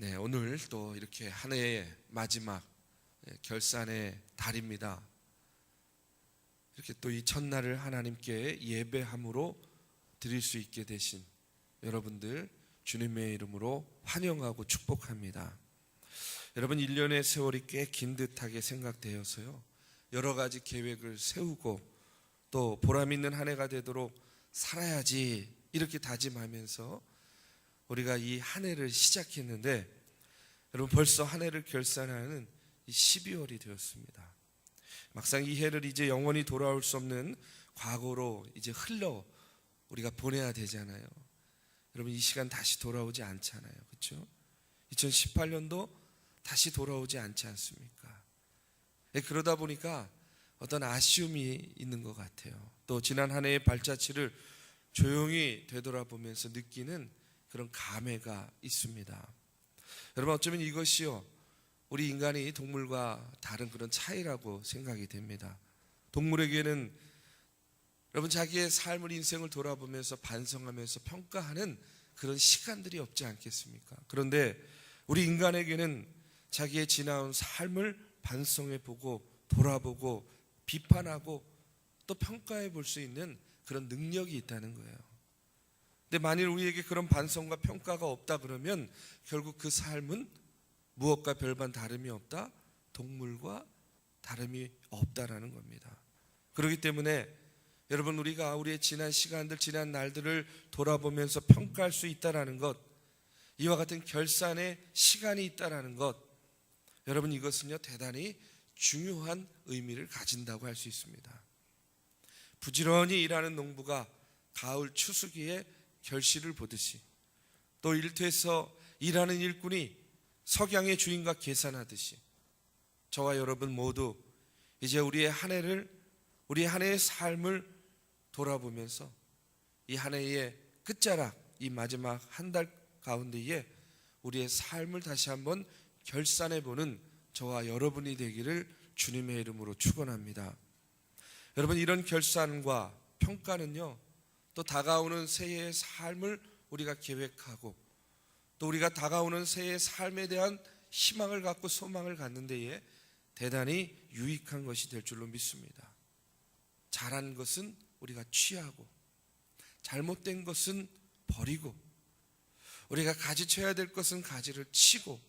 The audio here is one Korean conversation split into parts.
네, 오늘 또 이렇게 한 해의 마지막 예, 결산의 달입니다. 이렇게 또 이 첫날을 하나님께 예배함으로 드릴 수 있게 되신 여러분들 주님의 이름으로 환영하고 축복합니다. 여러분 1년의 세월이 꽤 긴 듯하게 생각되어서요. 여러 가지 계획을 세우고 또 보람 있는 한 해가 되도록 살아야지 이렇게 다짐하면서 우리가 이 한 해를 시작했는데 여러분 벌써 한 해를 결산하는 이 12월이 되었습니다. 막상 이 해를 이제 영원히 돌아올 수 없는 과거로 이제 흘러 우리가 보내야 되잖아요. 여러분 이 시간 다시 돌아오지 않잖아요. 그렇죠? 2018년도 다시 돌아오지 않지 않습니까? 예, 그러다 보니까 어떤 아쉬움이 있는 것 같아요. 또 지난 한 해의 발자취를 조용히 되돌아보면서 느끼는 그런 감회가 있습니다. 여러분 어쩌면 이것이요 우리 인간이 동물과 다른 그런 차이라고 생각이 됩니다. 동물에게는 여러분 자기의 삶을 인생을 돌아보면서 반성하면서 평가하는 그런 시간들이 없지 않겠습니까? 그런데 우리 인간에게는 자기의 지나온 삶을 반성해 보고 돌아보고 비판하고 또 평가해 볼 수 있는 그런 능력이 있다는 거예요. 근데 만일 우리에게 그런 반성과 평가가 없다 그러면 결국 그 삶은 무엇과 별반 다름이 없다? 동물과 다름이 없다라는 겁니다. 그렇기 때문에 여러분 우리가 우리의 지난 시간들 지난 날들을 돌아보면서 평가할 수 있다라는 것 이와 같은 결산의 시간이 있다라는 것 여러분 이것은요 대단히 중요한 의미를 가진다고 할 수 있습니다. 부지런히 일하는 농부가 가을 추수기에 결실을 보듯이 또 일터에서 일하는 일꾼이 석양의 주인과 계산하듯이 저와 여러분 모두 이제 우리의 한 해를 우리의 한 해의 삶을 돌아보면서 이 한 해의 끝자락 이 마지막 한 달 가운데에 우리의 삶을 다시 한번 결산해 보는 저와 여러분이 되기를 주님의 이름으로 축원합니다. 여러분 이런 결산과 평가는요. 또 다가오는 새해의 삶을 우리가 계획하고 또 우리가 다가오는 새해의 삶에 대한 희망을 갖고 소망을 갖는 데에 대단히 유익한 것이 될 줄로 믿습니다. 잘한 것은 우리가 취하고 잘못된 것은 버리고 우리가 가지쳐야 될 것은 가지를 치고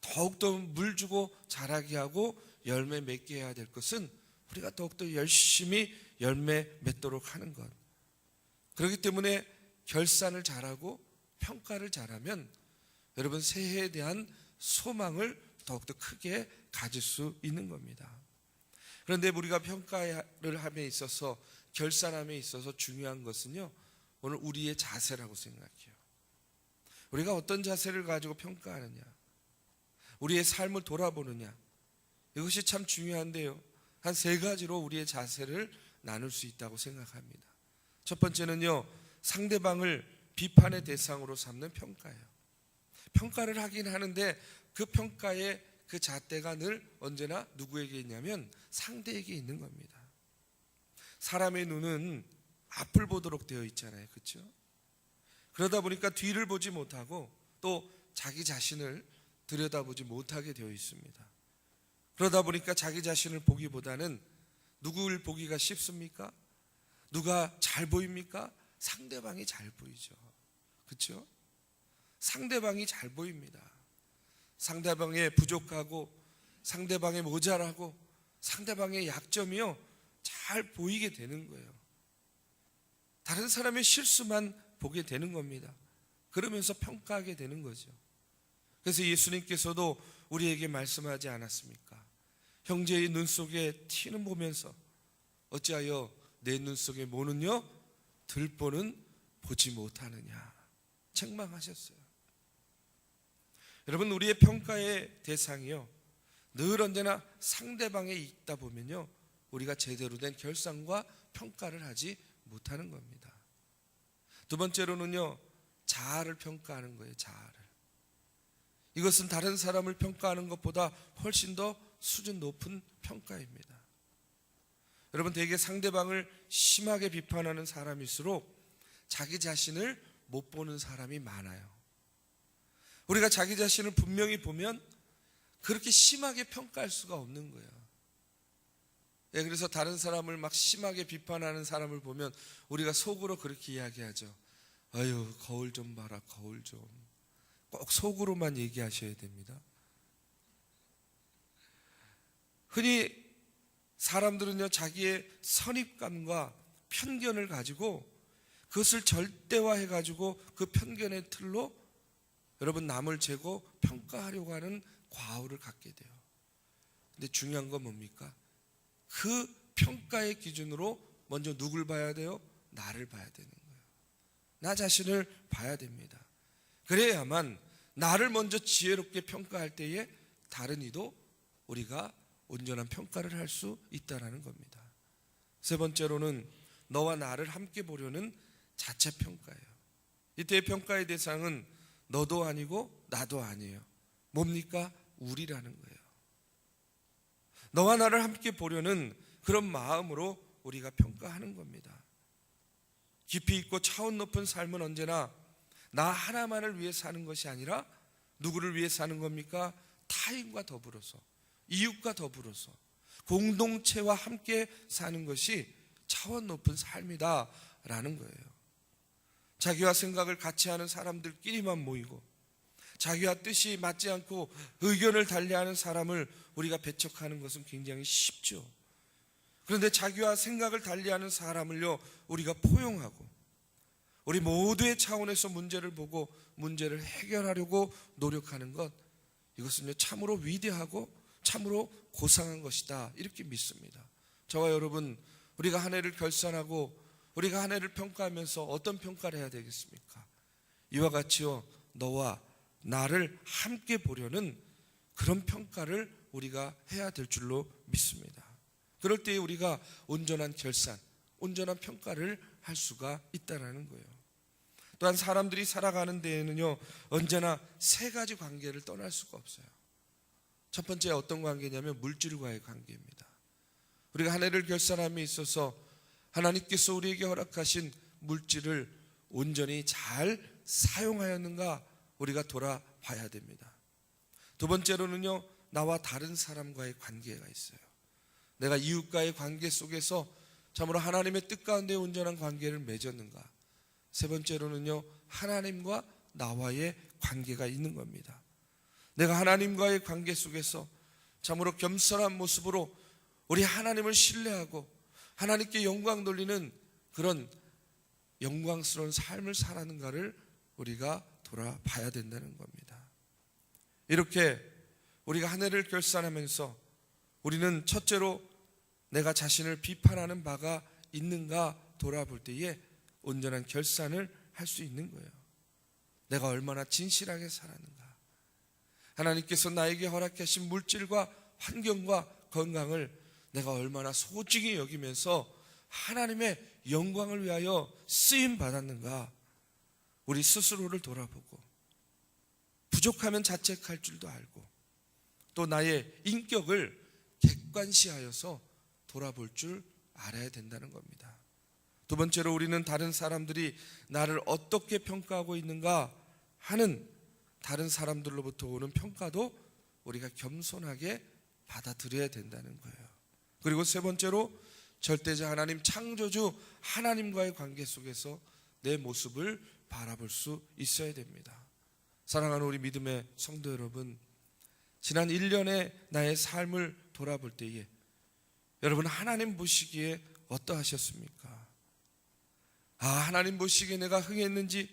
더욱더 물 주고 자라게 하고 열매 맺게 해야 될 것은 우리가 더욱더 열심히 열매 맺도록 하는 것. 그렇기 때문에 결산을 잘하고 평가를 잘하면 여러분 새해에 대한 소망을 더욱더 크게 가질 수 있는 겁니다. 그런데 우리가 평가를 함에 있어서 결산함에 있어서 중요한 것은요. 오늘 우리의 자세라고 생각해요. 우리가 어떤 자세를 가지고 평가하느냐. 우리의 삶을 돌아보느냐. 이것이 참 중요한데요. 한 세 가지로 우리의 자세를 나눌 수 있다고 생각합니다. 첫 번째는요, 상대방을 비판의 대상으로 삼는 평가예요. 평가를 하긴 하는데 그 평가의 그 잣대가 늘 언제나 누구에게 있냐면 상대에게 있는 겁니다. 사람의 눈은 앞을 보도록 되어 있잖아요. 그렇죠? 그러다 보니까 뒤를 보지 못하고 또 자기 자신을 들여다보지 못하게 되어 있습니다. 그러다 보니까 자기 자신을 보기보다는 누구를 보기가 쉽습니까? 누가 잘 보입니까? 상대방이 잘 보이죠. 그렇죠? 상대방이 잘 보입니다. 상대방의 부족하고 상대방의 모자라고 상대방의 약점이요 잘 보이게 되는 거예요. 다른 사람의 실수만 보게 되는 겁니다. 그러면서 평가하게 되는 거죠. 그래서 예수님께서도 우리에게 말씀하지 않았습니까? 형제의 눈 속에 티는 보면서 어찌하여 내 눈 속에 모는요 들보는 보지 못하느냐 책망하셨어요. 여러분 우리의 평가의 대상이요 늘 언제나 상대방에 있다 보면요 우리가 제대로 된 결산과 평가를 하지 못하는 겁니다. 두 번째로는요 자아를 평가하는 거예요 자아를. 이것은 다른 사람을 평가하는 것보다 훨씬 더 수준 높은 평가입니다. 여러분 대개 상대방을 심하게 비판하는 사람일수록 자기 자신을 못 보는 사람이 많아요. 우리가 자기 자신을 분명히 보면 그렇게 심하게 평가할 수가 없는 거예요. 예, 그래서 다른 사람을 막 심하게 비판하는 사람을 보면 우리가 속으로 그렇게 이야기하죠. 아유, 거울 좀 봐라, 거울 좀. 꼭 속으로만 얘기하셔야 됩니다. 흔히 사람들은요, 자기의 선입감과 편견을 가지고 그것을 절대화해 가지고 그 편견의 틀로 여러분 남을 재고 평가하려고 하는 과오를 갖게 돼요. 근데 중요한 건 뭡니까? 그 평가의 기준으로 먼저 누굴 봐야 돼요? 나를 봐야 되는 거예요. 나 자신을 봐야 됩니다. 그래야만 나를 먼저 지혜롭게 평가할 때에 다른 이도 우리가 온전한 평가를 할 수 있다라는 겁니다. 세 번째로는 너와 나를 함께 보려는 자체 평가예요. 이때의 평가의 대상은 너도 아니고 나도 아니에요. 뭡니까? 우리라는 거예요. 너와 나를 함께 보려는 그런 마음으로 우리가 평가하는 겁니다. 깊이 있고 차원 높은 삶은 언제나 나 하나만을 위해 사는 것이 아니라 누구를 위해 사는 겁니까? 타인과 더불어서 이웃과 더불어서 공동체와 함께 사는 것이 차원 높은 삶이다라는 거예요. 자기와 생각을 같이 하는 사람들끼리만 모이고 자기와 뜻이 맞지 않고 의견을 달리하는 사람을 우리가 배척하는 것은 굉장히 쉽죠. 그런데 자기와 생각을 달리하는 사람을요 우리가 포용하고 우리 모두의 차원에서 문제를 보고 문제를 해결하려고 노력하는 것 이것은요 참으로 위대하고 참으로 고상한 것이다 이렇게 믿습니다. 저와 여러분 우리가 한 해를 결산하고 우리가 한 해를 평가하면서 어떤 평가를 해야 되겠습니까? 이와 같이요 너와 나를 함께 보려는 그런 평가를 우리가 해야 될 줄로 믿습니다. 그럴 때 우리가 온전한 결산, 온전한 평가를 할 수가 있다라는 거예요. 또한 사람들이 살아가는 데에는요 언제나 세 가지 관계를 떠날 수가 없어요. 첫 번째 어떤 관계냐면 물질과의 관계입니다. 우리가 한 해를 결산함에 있어서 하나님께서 우리에게 허락하신 물질을 온전히 잘 사용하였는가 우리가 돌아봐야 됩니다. 두 번째로는요, 나와 다른 사람과의 관계가 있어요. 내가 이웃과의 관계 속에서 참으로 하나님의 뜻 가운데 온전한 관계를 맺었는가. 세 번째로는요, 하나님과 나와의 관계가 있는 겁니다. 내가 하나님과의 관계 속에서 참으로 겸손한 모습으로 우리 하나님을 신뢰하고 하나님께 영광 돌리는 그런 영광스러운 삶을 살았는가를 우리가 돌아봐야 된다는 겁니다. 이렇게 우리가 한 해를 결산하면서 우리는 첫째로 내가 자신을 비판하는 바가 있는가 돌아볼 때에 온전한 결산을 할 수 있는 거예요. 내가 얼마나 진실하게 살았는가. 하나님께서 나에게 허락하신 물질과 환경과 건강을 내가 얼마나 소중히 여기면서 하나님의 영광을 위하여 쓰임 받았는가. 우리 스스로를 돌아보고 부족하면 자책할 줄도 알고 또 나의 인격을 객관시하여서 돌아볼 줄 알아야 된다는 겁니다. 두 번째로 우리는 다른 사람들이 나를 어떻게 평가하고 있는가 하는 다른 사람들로부터 오는 평가도 우리가 겸손하게 받아들여야 된다는 거예요. 그리고 세 번째로 절대자 하나님 창조주 하나님과의 관계 속에서 내 모습을 바라볼 수 있어야 됩니다. 사랑하는 우리 믿음의 성도 여러분, 지난 1년의 나의 삶을 돌아볼 때에 여러분 하나님 보시기에 어떠하셨습니까? 아, 하나님 보시기에 내가 흥했는지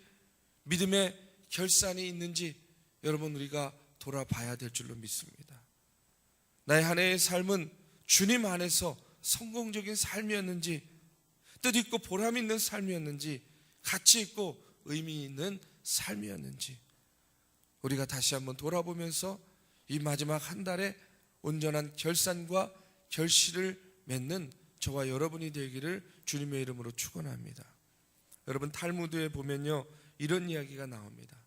믿음의 결산이 있는지 여러분 우리가 돌아봐야 될 줄로 믿습니다. 나의 한 해의 삶은 주님 안에서 성공적인 삶이었는지 뜻있고 보람 있는 삶이었는지 가치 있고 의미 있는 삶이었는지 우리가 다시 한번 돌아보면서 이 마지막 한 달에 온전한 결산과 결실을 맺는 저와 여러분이 되기를 주님의 이름으로 축원합니다. 여러분 탈무드에 보면요 이런 이야기가 나옵니다.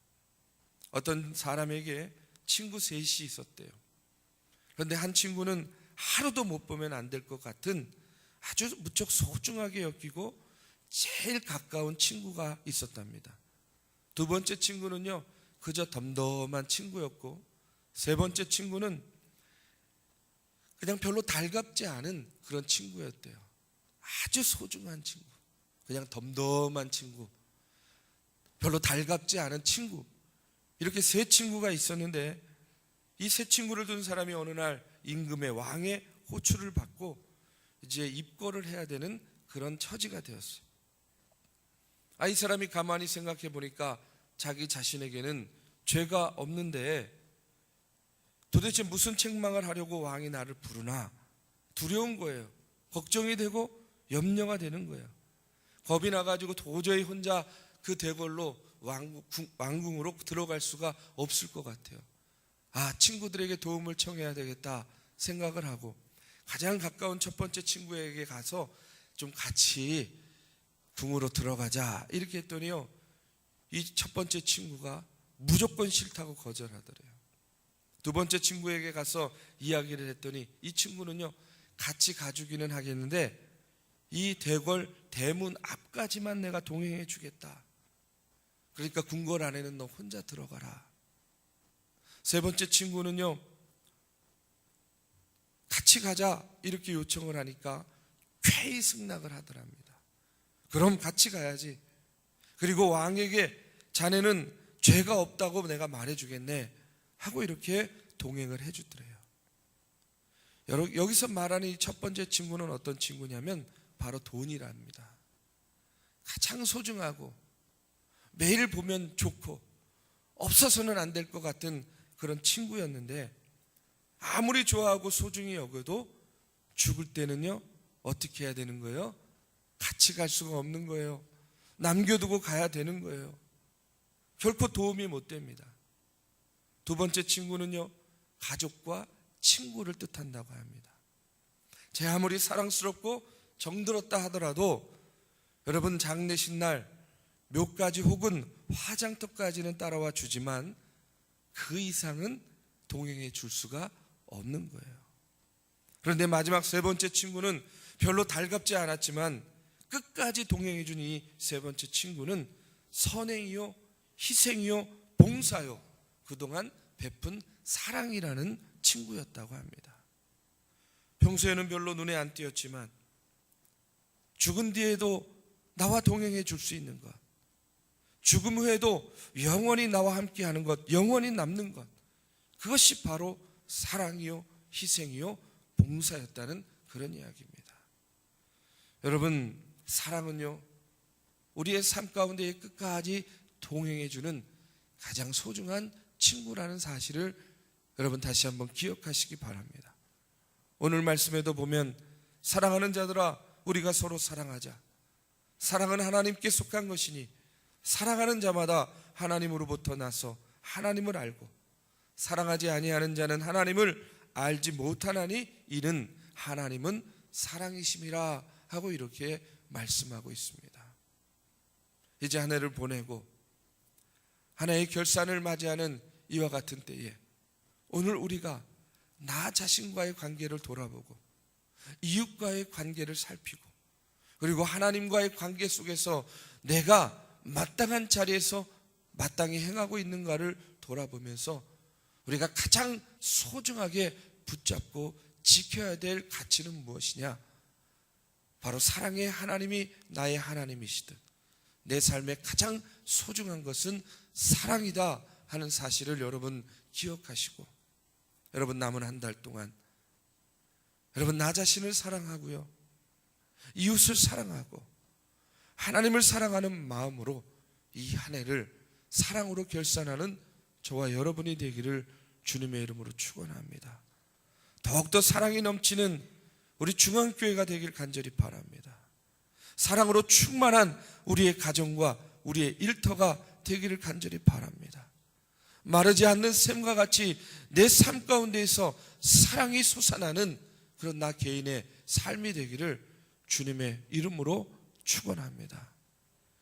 어떤 사람에게 친구 셋이 있었대요. 그런데 한 친구는 하루도 못 보면 안 될 것 같은 아주 무척 소중하게 여기고 제일 가까운 친구가 있었답니다. 두 번째 친구는요, 그저 덤덤한 친구였고 세 번째 친구는 그냥 별로 달갑지 않은 그런 친구였대요. 아주 소중한 친구. 그냥 덤덤한 친구. 별로 달갑지 않은 친구. 이렇게 세 친구가 있었는데 이 세 친구를 둔 사람이 어느 날 임금의 왕의 호출을 받고 이제 입거를 해야 되는 그런 처지가 되었어요. 아, 이 사람이 가만히 생각해 보니까 자기 자신에게는 죄가 없는데 도대체 무슨 책망을 하려고 왕이 나를 부르나 두려운 거예요. 걱정이 되고 염려가 되는 거예요. 겁이 나가지고 도저히 혼자 그 대궐로 왕궁, 왕궁 으로 들어갈 수가 없을 것 같아요. 아, 친구들에게 도움을 청해야 되겠다 생각을 하고 가장 가까운 첫 번째 친구에게 가서 좀 같이 궁으로 들어가자 이렇게 했더니요. 이 첫 번째 친구가 무조건 싫다고 거절하더래요. 두 번째 친구에게 가서 이야기를 했더니 이 친구는요. 같이 가주기는 하겠는데 이 대궐 대문 앞까지만 내가 동행해 주겠다. 그러니까 궁궐 안에는 너 혼자 들어가라. 세 번째 친구는요. 같이 가자 이렇게 요청을 하니까 쾌히 승낙을 하더랍니다. 그럼 같이 가야지. 그리고 왕에게 자네는 죄가 없다고 내가 말해주겠네 하고 이렇게 동행을 해주더래요. 여기서 말하는 이 첫 번째 친구는 어떤 친구냐면 바로 돈이랍니다. 가장 소중하고 매일 보면 좋고 없어서는 안 될 것 같은 그런 친구였는데 아무리 좋아하고 소중히 여겨도 죽을 때는요 어떻게 해야 되는 거예요? 같이 갈 수가 없는 거예요. 남겨두고 가야 되는 거예요. 결코 도움이 못 됩니다. 두 번째 친구는요 가족과 친구를 뜻한다고 합니다. 제 아무리 사랑스럽고 정들었다 하더라도 여러분 장례식 날 묘까지 혹은 화장터까지는 따라와 주지만 그 이상은 동행해 줄 수가 없는 거예요. 그런데 마지막 세 번째 친구는 별로 달갑지 않았지만 끝까지 동행해 준 이 세 번째 친구는 선행이요, 희생이요, 봉사요. 그동안 베푼 사랑이라는 친구였다고 합니다. 평소에는 별로 눈에 안 띄었지만 죽은 뒤에도 나와 동행해 줄 수 있는 것. 죽음 후에도 영원히 나와 함께 하는 것, 영원히 남는 것. 그것이 바로 사랑이요, 희생이요, 봉사였다는 그런 이야기입니다. 여러분, 사랑은요, 우리의 삶 가운데 끝까지 동행해주는 가장 소중한 친구라는 사실을 여러분 다시 한번 기억하시기 바랍니다. 오늘 말씀에도 보면 사랑하는 자들아 우리가 서로 사랑하자. 사랑은 하나님께 속한 것이니 사랑하는 자마다 하나님으로부터 나서 하나님을 알고 사랑하지 아니하는 자는 하나님을 알지 못하나니 이는 하나님은 사랑이심이라 하고 이렇게 말씀하고 있습니다. 이제 한 해를 보내고 한 해의 결산을 맞이하는 이와 같은 때에 오늘 우리가 나 자신과의 관계를 돌아보고 이웃과의 관계를 살피고 그리고 하나님과의 관계 속에서 내가 마땅한 자리에서 마땅히 행하고 있는가를 돌아보면서 우리가 가장 소중하게 붙잡고 지켜야 될 가치는 무엇이냐? 바로 사랑의 하나님이 나의 하나님이시듯 내 삶의 가장 소중한 것은 사랑이다 하는 사실을 여러분 기억하시고 여러분 남은 한 달 동안 여러분 나 자신을 사랑하고요. 이웃을 사랑하고 하나님을 사랑하는 마음으로 이 한 해를 사랑으로 결산하는 저와 여러분이 되기를 주님의 이름으로 축원합니다. 더욱더 사랑이 넘치는 우리 중앙교회가 되길 간절히 바랍니다. 사랑으로 충만한 우리의 가정과 우리의 일터가 되기를 간절히 바랍니다. 마르지 않는 샘과 같이 내 삶 가운데에서 사랑이 솟아나는 그런 나 개인의 삶이 되기를 주님의 이름으로 축원합니다.